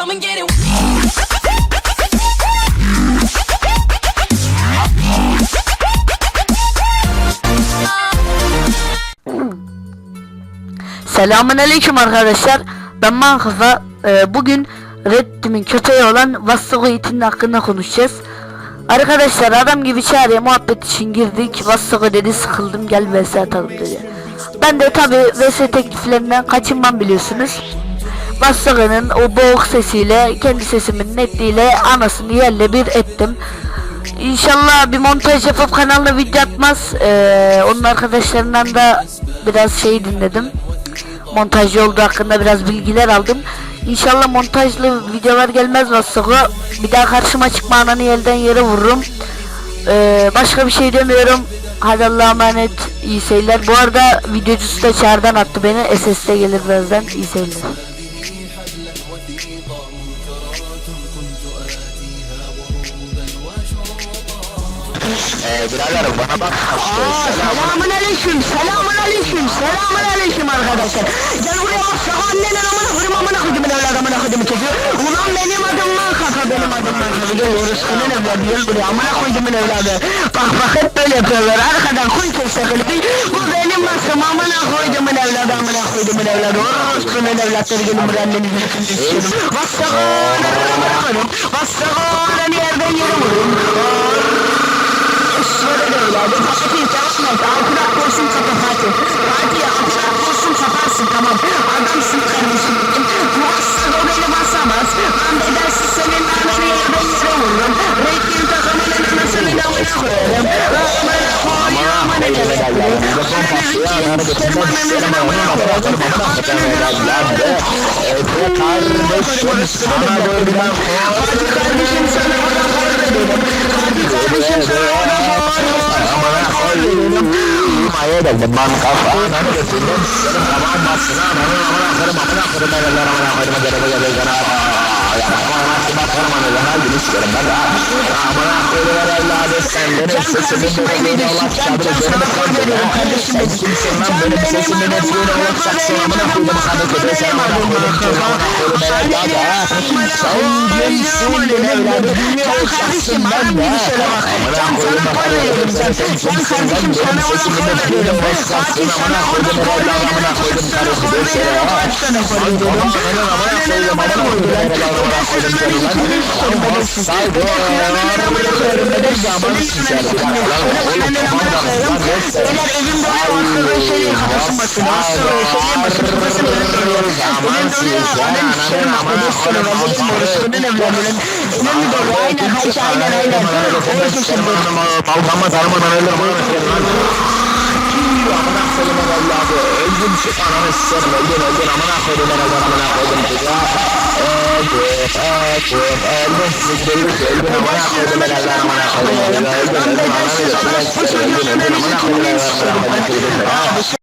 come and get it. Selamun aleyküm arkadaşlar. Ben Mankafa. Ee, bugün Red Team'in köpeği olan Vassogo itinin hakkında konuşacağız. Arkadaşlar adam gibi çağrıya muhabbet için girdik. Vassogo dedi sıkıldım gel vs atalım dedi. Ben de tabi vs tekliflerinden kaçınmam biliyorsunuz. Vassogo'nun o boğuk sesiyle kendi sesimin netliğiyle anasını yerle bir ettim. İnşallah bir montaj yapıp kanalda video atmaz. Ee, onun arkadaşlarından da biraz şey dinledim montajcı olduğu hakkında biraz bilgiler aldım. İnşallah montajlı videolar gelmez Vassogo. Bir daha karşıma çıkma ananı elden yere vururum. Ee, başka bir şey demiyorum. Hadi Allah'a emanet. İyi seyirler. Bu arada videocusu da çağrıdan attı beni. SS'de gelir birazdan. İyi seyirler. Ee, birader bana bak. Selam. Selamun aleyküm, selamun aleyküm, selamun aleyküm arkadaşlar. Gel buraya bak sana annenin amına koydum amına koydum evladım amına koydum çocuğu. Ulan benim adım lan kafa benim adım lan kafa. Gel orospunun evladı gel buraya amına koydum evladı. Bak bak hep böyle yapıyorlar arkadan kuy kesse klipi. Bu benim masum amına koydum evladı amına koydum evladı. Orospunun evlatları gelin buraya annenizi hepinizi istiyorum. Vassakon amına koydum. Vassakon yerden yere vurun. Şöyle de evladı. Fatih çalışmaz. Altına koysun kapı Fatih. Fatih altına koysun kaparsın tamam. Adamsın kardeşim asıl o beni basamaz. Ben bedelsiz senin ananı yerden yere vururum. Renkli takımının anasını da amına koyarım. Amına koyuyorum amına koyarım. Kardeşim sana buradan Hadi kardeşim sana hor dedim. Hadi kardeşim sana Amına koydum. Maya dedim ben kafana götürdüm. Senin kafan bassına bana amına koydum amına koydum evler amına koydum gerebe gerebe gerebe. Amına koydum ben de. Amına koydum evladı sen benim sesimin böyle Allah çadır üzerine koydun. Sen kimsin lan benim sesimin etkiyle olacaksın amına koydum kanı kötü sen amına koydum çocuğu amına koydum evladı ha. Sen kimsin benim evladı dünya olacaksın ben de. Amına koydum bakalım sen kimsin lan benim sesimin etkiyle olacaksın amına koydum evladı amına koydum kanı kötü sen ha. Sen kanın amına koydum amına koydum evladı amına koydum seni lan. Allah saygı. Ölür bana lan. Amına koydum evladı. Öldüm şu ananı sikerim. Öldün öldün amına koydum evladı amına koydum çocuğa. Öldüm öldüm öldüm. Siz belli ki öldün amına koydum evladı amına koydum. Öldün öldün öldün ananı götürmek. Öldün öldün amına koydum evladı amına koydum.